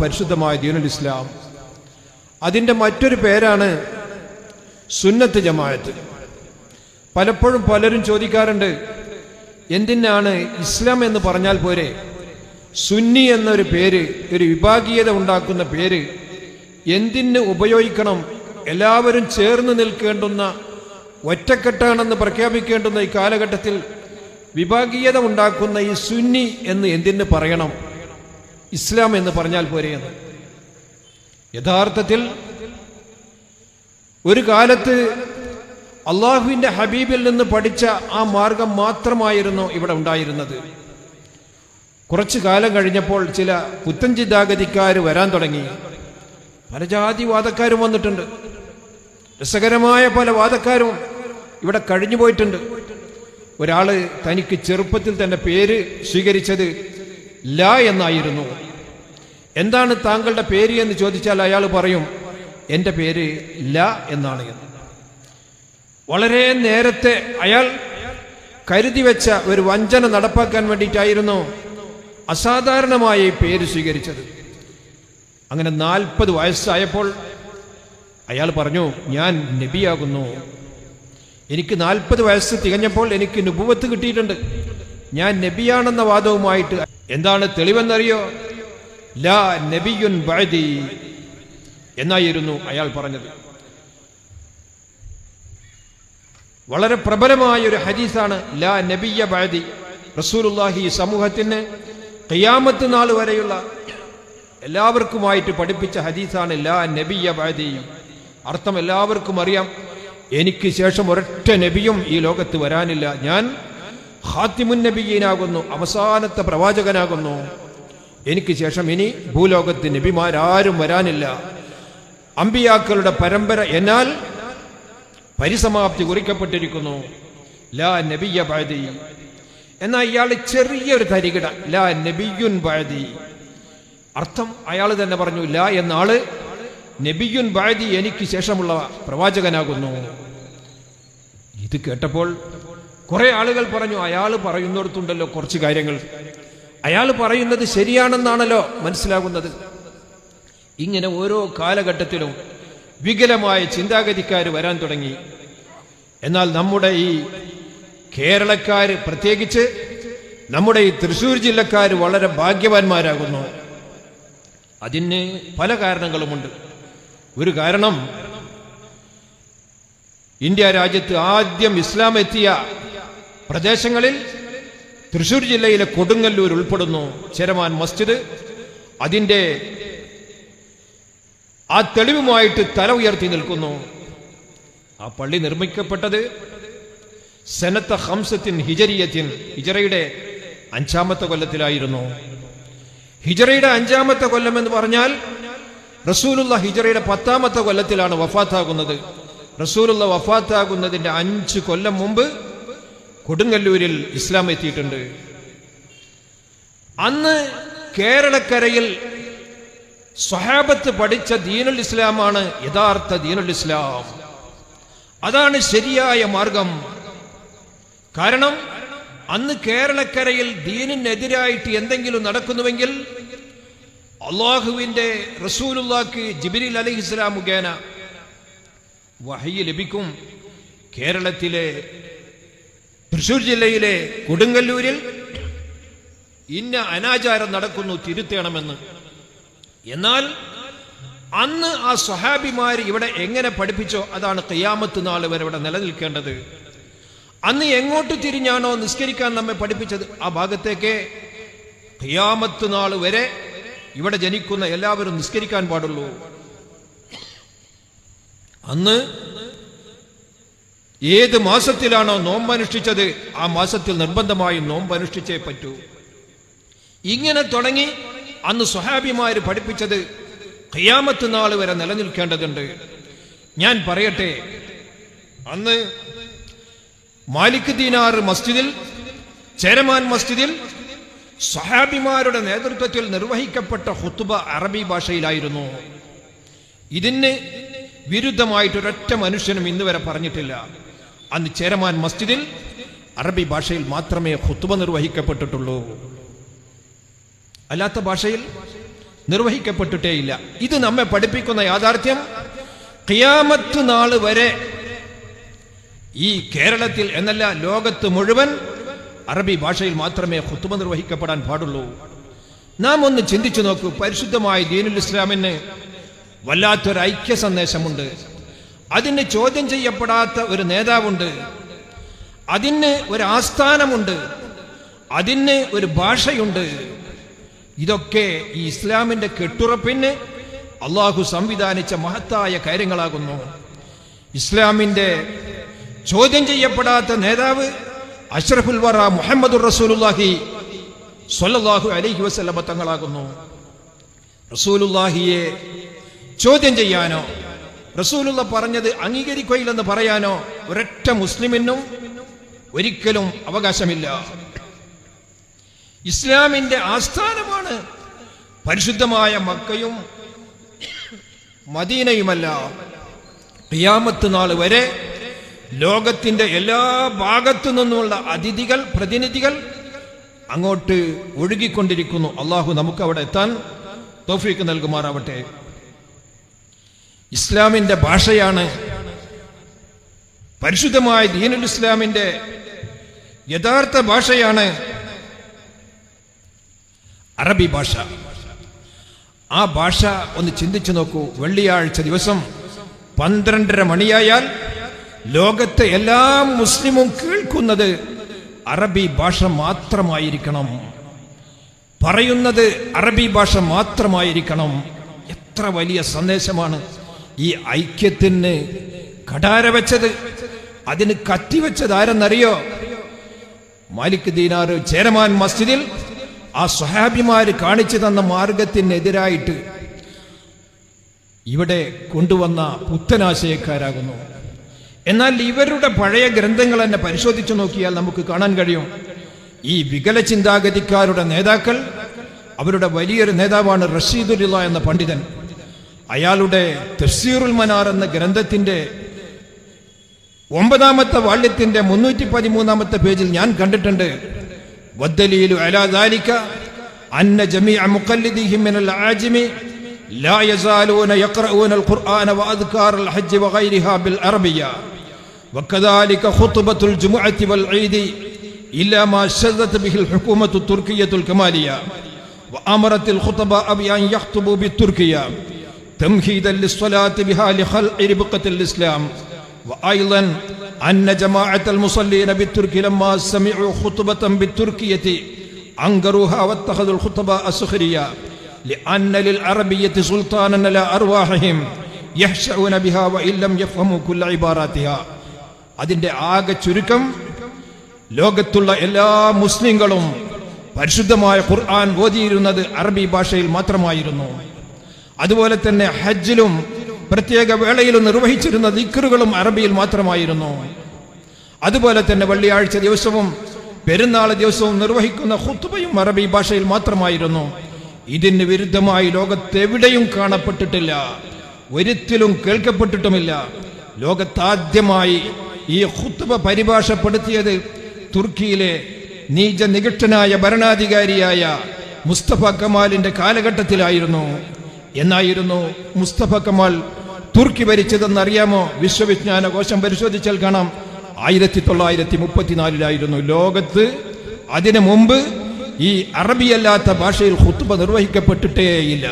പരിശുദ്ധമായ ദീനുൽ ഇസ്ലാം. അതിന്റെ മറ്റൊരു പേരാണ് സുന്നത്ത് ജമാഅത്ത്. പലപ്പോഴും പലരും ചോദിക്കാറുണ്ട് എന്തിനാണ് ഇസ്ലാം എന്ന് പറഞ്ഞാൽ പോരെ? സുന്നി എന്നൊരു പേര് ഒരു വിഭാഗീയത ഉണ്ടാക്കുന്ന പേര് എന്തിന് ഉപയോഗിക്കണം? എല്ലാവരും ചേർന്ന് നിൽക്കേണ്ടുന്ന ഒറ്റക്കെട്ടാണെന്ന് പ്രഖ്യാപിക്കേണ്ടുന്ന ഈ കാലഘട്ടത്തിൽ വിഭാഗീയത ഉണ്ടാക്കുന്ന ഈ സുന്നി എന്ന് എന്തിന് പറയണം? ഇസ്ലാം എന്ന് പറഞ്ഞാൽ പോരെയെന്ന് യഥാർത്ഥത്തിൽ ഒരു കാലത്ത് അള്ളാഹുവിന്റെ ഹബീബിൽ നിന്ന് പഠിച്ച ആ മാർഗം മാത്രമായിരുന്നു ഇവിടെ ഉണ്ടായിരുന്നത്. കുറച്ചു കാലം കഴിഞ്ഞപ്പോൾ ചില പുത്തൻ ചിന്താഗതിക്കാർ വരാൻ തുടങ്ങി. പല ജാതി വാദക്കാരും വന്നിട്ടുണ്ട്. രസകരമായ പല വാദക്കാരും ഇവിടെ കഴിഞ്ഞു പോയിട്ടുണ്ട്. ഒരാൾ തനിക്ക് ചെറുപ്പത്തിൽ തന്നെ പേര് സ്വീകരിച്ചത് ല എന്നായിരുന്നു. എന്താണ് താങ്കളുടെ പേര് എന്ന് ചോദിച്ചാൽ അയാൾ പറയും എന്റെ പേര് ല എന്നാണ് എന്ന്. വളരെ നേരത്തെ അയാൾ കരുതി വെച്ച ഒരു വഞ്ചന നടപ്പാക്കാൻ വേണ്ടിയിട്ടായിരുന്നു അസാധാരണമായ ഈ പേര് സ്വീകരിച്ചത്. അങ്ങനെ നാൽപ്പത് വയസ്സായപ്പോൾ അയാൾ പറഞ്ഞു ഞാൻ നബിയാകുന്നു. എനിക്ക് നാൽപ്പത് വയസ്സ് തികഞ്ഞപ്പോൾ എനിക്ക് നുപുവത്ത് കിട്ടിയിട്ടുണ്ട്. ഞാൻ നബിയാണെന്ന വാദവുമായിട്ട് എന്താണ് തെളിവെന്നറിയോ? ലാ നബിയുൻ ബഅദി എന്നായിരുന്നു അയാൾ പറഞ്ഞത്. വളരെ പ്രബലമായ ഒരു ഹദീസാണ് ലാ നബിയ ബഅദി. റസൂലുള്ളാഹി സമൂഹത്തിന് ഖിയാമത്ത് നാൾ വരെയുള്ള എല്ലാവർക്കുമായിട്ട് പഠിപ്പിച്ച ഹദീസാണ് ലാ നബിയ ബഅദി. അർത്ഥം എല്ലാവർക്കും അറിയാം. എനിക്ക് ശേഷം ഒരൊറ്റ നബിയും ഈ ലോകത്ത് വരാനില്ല. ഞാൻ ഹാത്തിമുൻ നബിയീനാകുന്നു അവസാനത്തെ പ്രവാചകനാകുന്നു. എനിക്ക് ശേഷം ഇനി ഭൂലോകത്ത് നബിമാരാരും വരാനില്ല. അമ്പിയാക്കളുടെ പരമ്പര എന്നാൽ പരിസമാപ്തി കുറിക്കപ്പെട്ടിരിക്കുന്നു. ലാ നബിയ ബാദി എന്നാൽ ഇയാൾ ചെറിയൊരു തരികിട ലാ നബിയുൻ ബാദി അർത്ഥം അയാൾ തന്നെ പറഞ്ഞു ലാ എന്ന ആൾ നബിയുൻ ബാദി എനിക്ക് ശേഷമുള്ള പ്രവാചകനാകുന്നു. ഇത് കേട്ടപ്പോൾ കുറെ ആളുകൾ പറഞ്ഞു അയാൾ പറയുന്നിടത്തുണ്ടല്ലോ കുറച്ച് കാര്യങ്ങൾ. അയാൾ പറയുന്നത് ശരിയാണെന്നാണല്ലോ മനസ്സിലാകുന്നത്. ഇങ്ങനെ ഓരോ കാലഘട്ടത്തിലും വികലമായ ചിന്താഗതിക്കാർ വരാൻ തുടങ്ങി. എന്നാൽ നമ്മുടെ ഈ കേരളക്കാർ പ്രത്യേകിച്ച് നമ്മുടെ ഈ തൃശ്ശൂർ ജില്ലക്കാർ വളരെ ഭാഗ്യവാന്മാരാകുന്നു. അതിന് പല കാരണങ്ങളുമുണ്ട്. ഒരു കാരണം ഇന്ത്യ രാജ്യത്ത് ആദ്യം ഇസ്ലാം എത്തിയ പ്രദേശങ്ങളിൽ തൃശൂർ ജില്ലയിലെ കൊടുങ്ങല്ലൂർ ഉൾപ്പെടുന്നു. ചെരമാൻ മസ്ജിദ്. അതിന്റെ ആ തെളിവുമായിട്ട് തല ഉയർത്തി നിൽക്കുന്നു. ആ പള്ളി നിർമ്മിക്കപ്പെട്ടത് സെനത്ത ഹംസത്തിൻ ഹിജരിയത്തിൻ ഹിജറയുടെ അഞ്ചാമത്തെ കൊല്ലത്തിലായിരുന്നു. ഹിജറയുടെ അഞ്ചാമത്തെ കൊല്ലം എന്ന് പറഞ്ഞാൽ റസൂലുള്ള ഹിജറയുടെ പത്താമത്തെ കൊല്ലത്തിലാണ് വഫാത്താകുന്നത്. റസൂലുള്ള വഫാത്താകുന്നതിന്റെ അഞ്ച് കൊല്ലം മുമ്പ് കൊടുങ്ങല്ലൂരിൽ ഇസ്ലാം എത്തിയിട്ടുണ്ട്. അന്ന് കേരളക്കരയിൽ സ്വഹാബത്ത് പഠിച്ച ദീനുൽ ഇസ്ലാമാണ് യഥാർത്ഥ ദീനുൽ ഇസ്ലാം. അതാണ് ശരിയായ മാർഗം. കാരണം അന്ന് കേരളക്കരയിൽ ദീനിനെതിരായിട്ട് എന്തെങ്കിലും നടക്കുന്നുവെങ്കിൽ അള്ളാഹുവിന്റെ റസൂലുല്ലാക്ക് ജിബിരിൽ അലഹിസ്ലാം മുഖേന വഹയ്യ ലഭിക്കും. കേരളത്തിലെ തൃശൂർ ജില്ലയിലെ കൊടുങ്ങല്ലൂരിൽ ഇന്ന അനാചാരം നടക്കുന്നു തിരുത്തേണമെന്ന്. എന്നാൽ അന്ന് ആ സ്വഹാബിമാർ ഇവിടെ എങ്ങനെ പഠിപ്പിച്ചോ അതാണ് കയ്യാമത്ത് നാൾ വരെ ഇവിടെ നിലനിൽക്കേണ്ടത്. അന്ന് എങ്ങോട്ട് തിരിഞ്ഞാണോ നിസ്കരിക്കാൻ നമ്മെ പഠിപ്പിച്ചത്? ആ ഭാഗത്തേക്ക് ഖിയാമത്ത് നാൾ വരെ ഇവിടെ ജനിക്കുന്ന എല്ലാവരും നിസ്കരിക്കാൻ പാടുള്ളൂ. അന്ന് ഏത് മാസത്തിലാണോ നോമ്പ് അനുഷ്ഠിച്ചത് ആ മാസത്തിൽ നിർബന്ധമായും നോമ്പ് അനുഷ്ഠിച്ചേ പറ്റൂ. ഇങ്ങനെ തുടങ്ങി അന്ന് സ്വഹാബിമാര് പഠിപ്പിച്ചത് ഖിയാമത്ത് നാൾ വരെ നിലനിൽക്കേണ്ടതുണ്ട്. ഞാൻ പറയട്ടെ അന്ന് മാലിക് ദീനാർ മസ്ജിദിൽ ചേരമാൻ മസ്ജിദിൽ സ്വഹാബിമാരുടെ നേതൃത്വത്തിൽ നിർവഹിക്കപ്പെട്ട ഹുത്തുബ അറബി ഭാഷയിലായിരുന്നു. ഇതിന് വിരുദ്ധമായിട്ടൊരൊറ്റ മനുഷ്യനും ഇന്ന് വരെ പറഞ്ഞിട്ടില്ല. അന്ന് ചേരമാൻ മസ്ജിദിൽ അറബി ഭാഷയിൽ മാത്രമേ ഹുത്തുബ നിർവഹിക്കപ്പെട്ടിട്ടുള്ളൂ. അല്ലാത്ത ഭാഷയിൽ നിർവഹിക്കപ്പെട്ടിട്ടേയില്ല ഇത് നമ്മെ പഠിപ്പിക്കുന്ന യാഥാർത്ഥ്യം കിയാമത്ത് നാൾ വരെ ഈ കേരളത്തിൽ എന്നല്ല ലോകത്ത് മുഴുവൻ അറബി ഭാഷയിൽ മാത്രമേ ഹുത്തുബ നിർവഹിക്കപ്പെടാൻ പാടുള്ളൂ. നാം ഒന്ന് ചിന്തിച്ചു നോക്കൂ പരിശുദ്ധമായ ദീനുൽ ഇസ്ലാമിന് വല്ലാത്തൊരു ഐക്യ സന്ദേശമുണ്ട് അതിന് ചോദ്യം ചെയ്യപ്പെടാത്ത ഒരു നേതാവുണ്ട്. അതിന് ഒരു ആസ്ഥാനമുണ്ട്. അതിന് ഒരു ഭാഷയുണ്ട്. ഇതൊക്കെ ഈ ഇസ്ലാമിന്റെ കെട്ടുറപ്പിന് അള്ളാഹു സംവിധാനിച്ച മഹത്തായ കാര്യങ്ങളാകുന്നു. ഇസ്ലാമിന്റെ ചോദ്യം ചെയ്യപ്പെടാത്ത നേതാവ് അഷ്റഫുൽ വറ മുഹമ്മദ് റസൂലുല്ലാഹി സൊല്ലാഹു അലഹി വസല്ലമ തങ്ങളാകുന്നു. റസൂലുല്ലാഹിയെ ചോദ്യം ചെയ്യാനോ റസൂലുള്ള പറഞ്ഞത് അംഗീകരിക്കുകയില്ലെന്ന് പറയാനോ? ഒരൊറ്റ മുസ്ലിമിനും ഒരിക്കലും അവകാശമില്ല. ഇസ്ലാമിന്റെ ആസ്ഥാനമാണ് പരിശുദ്ധമായ മക്കയും മദീനയുമല്ല. ഖിയാമത്ത് നാൾ വരെ ലോകത്തിന്റെ എല്ലാ ഭാഗത്തു നിന്നുമുള്ള അതിഥികൾ പ്രതിനിധികൾ അങ്ങോട്ട് ഒഴുകിക്കൊണ്ടിരിക്കുന്നു. അള്ളാഹു നമുക്ക് അവിടെ എത്താൻ തോഫീക്ക് നൽകുമാറാവട്ടെ. ഇസ്ലാമിന്റെ ഭാഷയാണ് പരിശുദ്ധമായ ദീനുൽ ഇസ്ലാമിന്റെ യഥാർത്ഥ ഭാഷയാണ് അറബി ഭാഷ. ആ ഭാഷ ഒന്ന് ചിന്തിച്ചു നോക്കൂ. വെള്ളിയാഴ്ച ദിവസം പന്ത്രണ്ടര മണിയായാൽ ലോകത്തെ എല്ലാ മുസ്ലിമും കേൾക്കുന്നത് അറബി ഭാഷ മാത്രമായിരിക്കണം. പറയുന്നത് അറബി ഭാഷ മാത്രമായിരിക്കണം. എത്ര വലിയ സന്ദേശമാണ്. ഈ ഐക്യത്തിന് കടാര വെച്ചത് അതിന് കത്തിവെച്ചത് ആരെന്നറിയോ മാലിക് ദീനാർ ചേരമാൻ മസ്ജിദിൽ ആ സ്വഹാബിമാര് കാണിച്ചു തന്ന മാർഗത്തിനെതിരായിട്ട് ഇവിടെ കൊണ്ടുവന്ന പുത്തനാശയക്കാരാകുന്നു. എന്നാൽ ഇവരുടെ പഴയ ഗ്രന്ഥങ്ങൾ തന്നെ പരിശോധിച്ചു നോക്കിയാൽ നമുക്ക് കാണാൻ കഴിയും. ഈ വികല ചിന്താഗതിക്കാരുടെ നേതാക്കൾ അവരുടെ വലിയൊരു നേതാവാണ് റഷീദുല്ല എന്ന പണ്ഡിതൻ. അയാളുടെ തഫ്സീറുൽ മനാർ എന്ന ഗ്രന്ഥത്തിന്റെ ഒമ്പതാമത്തെ വാള്യത്തിന്റെ മുന്നൂറ്റി പതിമൂന്നാമത്തെ പേജിൽ ഞാൻ കണ്ടിട്ടുണ്ട് والدليل على ذلك أن جميع مقلديهم من العاجم لا يزالون يقرؤون القرآن وأذكار الحج وغيرها بالعربية وكذلك خطبة الجمعة والعيد إلا ما شذت به الحكومة التركية الكمالية وأمرت الخطباء بأن يخطبوا بالتركية تمهيدا للصلاة بها لخلع ربقة الإسلام وأيضا أن جماعة المصلين بالترك لما سمعوا خطبة بالتركية أنكروها واتخذوا الخطباء سخرية لأن للعربية سلطانا على أرواحهم يحشعون بها وإن لم يفهموا كل عباراتها അതിന്റെ ആകെ ചുരുക്കം ലോകത്തുള്ള എല്ലാ മുസ്ലിങ്ങളും പരിശുദ്ധമായ ഖുർആൻ ഓതിയിരുന്നത് അറബി ഭാഷയിൽ മാത്രമായിരുന്നു അതുപോലെ തന്നെ ഹജ്ജിലും പ്രത്യേക വേളയിലും നിർവഹിച്ചിരുന്ന ദിക്കറുകളും അറബിയിൽ മാത്രമായിരുന്നു. അതുപോലെ തന്നെ വെള്ളിയാഴ്ച ദിവസവും പെരുന്നാൾ ദിവസവും നിർവഹിക്കുന്ന ഹുത്തുബയും അറബി ഭാഷയിൽ മാത്രമായിരുന്നു. ഇതിന് വിരുദ്ധമായി ലോകത്തെവിടെയും കാണപ്പെട്ടിട്ടില്ല. ഒരിക്കലും കേൾക്കപ്പെട്ടിട്ടുമില്ല. ലോകത്താദ്യമായി ഈ ഹുത്തുബ പരിഭാഷപ്പെടുത്തിയത് തുർക്കിയിലെ നീച നികഷ്ടനായ ഭരണാധികാരിയായ മുസ്തഫ കമാലിന്റെ കാലഘട്ടത്തിലായിരുന്നു. എന്നായിരുന്നു മുസ്തഫ കമാൽ തുർക്കി ഭരിച്ചതെന്നറിയാമോ? വിശ്വവിജ്ഞാന കോശം പരിശോധിച്ചാൽ കാണാം. ആയിരത്തി തൊള്ളായിരത്തി മുപ്പത്തിനാലിലായിരുന്നു ലോകത്ത്. അതിനു മുമ്പ് ഈ അറബിയല്ലാത്ത ഭാഷയിൽ ഹുത്തുബ നിർവഹിക്കപ്പെട്ടിട്ടേയില്ല.